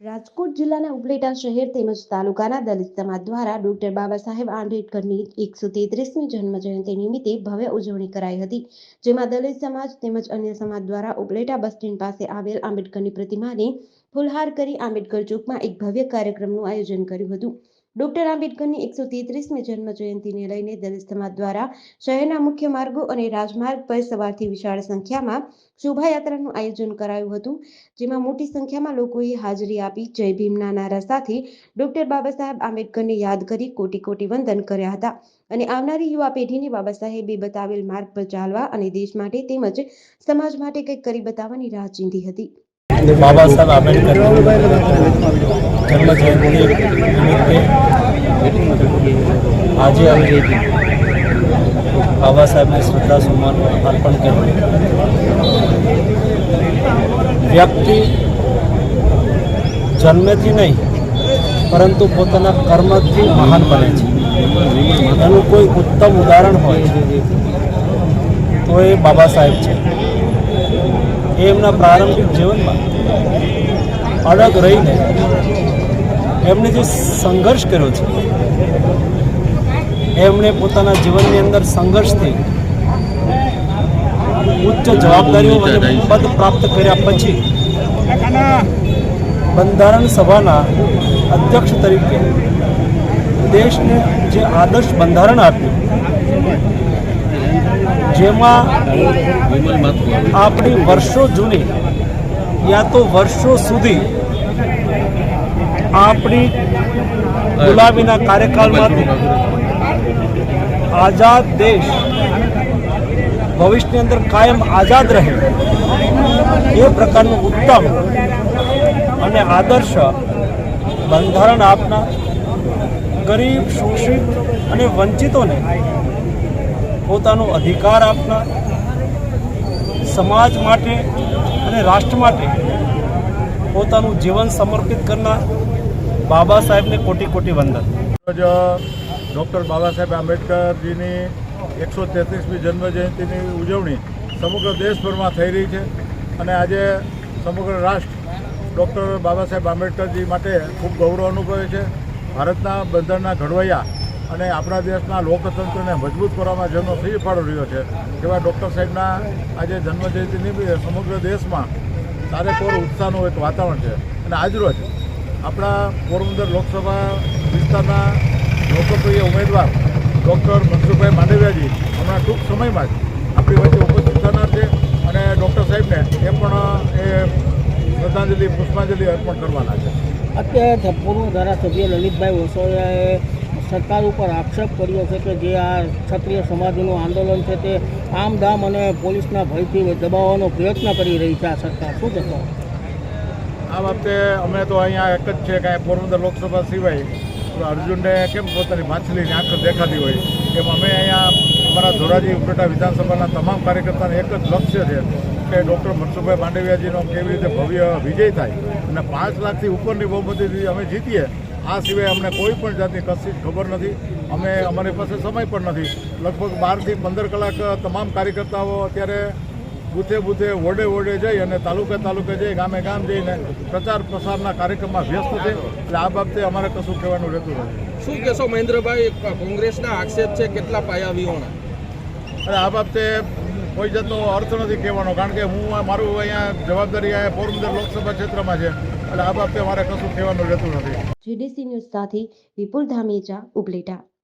રાજકોટ જિલ્લાના ઉપલેટા શહેર તેમજ તાલુકાના દલિત સમાજ દ્વારા ડોક્ટર બાબા સાહેબ આંબેડકરની એકસો તેત્રીસમી જન્મ જયંતિ નિમિત્તે ભવ્ય ઉજવણી કરાઈ હતી, જેમાં દલિત સમાજ તેમજ અન્ય સમાજ દ્વારા ઉપલેટા બસ સ્ટેન્ડ પાસે આવેલ આંબેડકરની પ્રતિમાને ફુલહાર કરી આંબેડકર ચોકમાં એક ભવ્ય કાર્યક્રમનું આયોજન કર્યું હતું. ડોક્ટર આંબેડકરની એકસો તેત્રીસમી જન્મ જયંતિને લઈને દલિત સમાજ દ્વારા શહેરના મુખ્ય માર્ગો અને રાજમાર્ગ પર સવારથી વિશાળ સંખ્યામાં શોભાયાત્રાનું આયોજન કરાયું હતું, જેમાં મોટી સંખ્યામાં લોકોએ હાજરી આપી જય ભીમના નારા સાથે ડોક્ટર બાબા સાહેબ આંબેડકરને યાદ કરી કોટી કોટી વંદન કર્યા હતા. અને આવનારી યુવા પેઢીને બાબા સાહેબે બતાવેલ માર્ગ પર ચાલવા અને દેશ માટે તેમજ સમાજ માટે કંઈક કરી બતાવવાની રાહ ચીંધી હતી. બાબા સાહેબ આંબેડકર જન્મ જયંતિ નિમિત્તે આજે અમે બાબા સાહેબને શ્રદ્ધા સન્માન અર્પણ કર્યું. વ્યક્તિ જન્મેથી નહીં, પરંતુ પોતાના કર્મથી મહાન બને છે. એનું કોઈ ઉત્તમ ઉદાહરણ હોય તો એ બાબા સાહેબ છે. એ એમના પ્રારંભિક જીવનમાં અડગ રહીને એમણે જે સંઘર્ષ કર્યો છે એમણે પોતાના જીવનની અંદર સંઘર્ષથી ઉચ્ચ જવાબદારીઓ અને પદ પ્રાપ્ત કર્યા પછી બંધારણ સભાના અધ્યક્ષ તરીકે દેશને જે આદર્શ બંધારણ આપ્યું જેમાં આપણી વર્ષો જૂની યા તો વર્ષો સુધી આપણી ગુલામીના કાર્યકાળમાંથી આઝાદ દેશ ભવિષ્યની અંદર કાયમ આઝાદ રહે એ પ્રકારનું ઉત્તમ અને આદર્શ બંધારણ આપનાર ગરીબ, શોષિત અને વંચિતોને પોતાનો અધિકાર આપનાર સમાજ માટે અને રાષ્ટ્ર માટે પોતાનું જીવન સમર્પિત કરનાર બાબા સાહેબને કોટી કોટી વંદન. ડૉક્ટર બાબા સાહેબ આંબેડકરજીની એકસો તેત્રીસમી જન્મજયંતિની ઉજવણી સમગ્ર દેશભરમાં થઈ રહી છે અને આજે સમગ્ર રાષ્ટ્ર ડૉક્ટર બાબા સાહેબ આંબેડકરજી માટે ખૂબ ગૌરવ અનુભવે છે. ભારતના બંધારણના ઘડવૈયા અને આપણા દેશના લોકતંત્રને મજબૂત કરવામાં જેનો સિંહ ફાળો રહ્યો છે એવા ડૉક્ટર સાહેબના આજે જન્મજયંતિ નિમિત્તે સમગ્ર દેશમાં સારેકોર ઉત્સાહનું એક વાતાવરણ છે અને આજરોજ આપણા પોરબંદર લોકસભા વિસ્તારના લોકપ્રિય ઉમેદવાર ડૉક્ટર મનસુખભાઈ માંડવિયાજી, હમણાં ટૂંક સમયમાં જ આપણી વચ્ચે ઉપસ્થિત થનાર છે અને ડૉક્ટર સાહેબને એ પણ, એ શ્રદ્ધાંજલિ, પુષ્પાંજલિ અર્પણ કરવાના છે. અત્યારે પૂર્વ ધારાસભ્ય લલિતભાઈ વસોયાએ સરકાર ઉપર આક્ષેપ કર્યો છે કે જે આ ક્ષત્રિય સમાજનું આંદોલન છે તે આમ દામ અને પોલીસના ભયથી દબાવવાનો પ્રયત્ન કરી રહી છે આ સરકાર. શું કહેશો? આ વખતે અમે તો અહીંયા એક જ છે કે પોરબંદર લોકસભા સિવાય. અર્જુનને કેમ પોતાની માછલીની આંખ દેખાતી હોય? એમ અમે અહીંયા અમારા ધોરાજી ઉપલેટા વિધાનસભાના તમામ કાર્યકર્તાને એક જ લક્ષ્ય છે કે ડૉક્ટર મનસુખભાઈ માંડવિયાજીનો કેવી રીતે ભવ્ય વિજય થાય. અને પાંચ લાખથી ઉપરની બહુમતીથી અમે જીતીએ, આ સિવાય અમને કોઈ પણ જાતની કશી ખબર નથી. અમે, અમારી પાસે સમય પણ નથી. લગભગ બારથી પંદર કલાક તમામ કાર્યકર્તાઓ અત્યારે બુથે બુથે વોર્ડે વોર્ડે જઈ અને તાલુકે તાલુકે જઈ ગામે ગામ જઈને પ્રચાર પ્રસારના કાર્યક્રમમાં વ્યસ્ત છે. એટલે આ બાબતે અમારે કશું કહેવાનું રહેતું નથી. શું કહેશો મહેન્દ્રભાઈ કોંગ્રેસના આક્ષેપ છે કેટલા પાયા વિહોણા અને આ બાબતે કોઈ જાતનો અર્થ નથી કહેવાનો કારણ કે હું આ મારું અહીંયા જવાબદારી આ પોરબંદર લોકસભા ક્ષેત્રમાં છે. એટલે આ બાબતે મારે કશું કહેવાનું રહેતું નથી. જીડીસી ન્યૂઝ સાથે વિપુલ ધામેચા ઉપલેટા.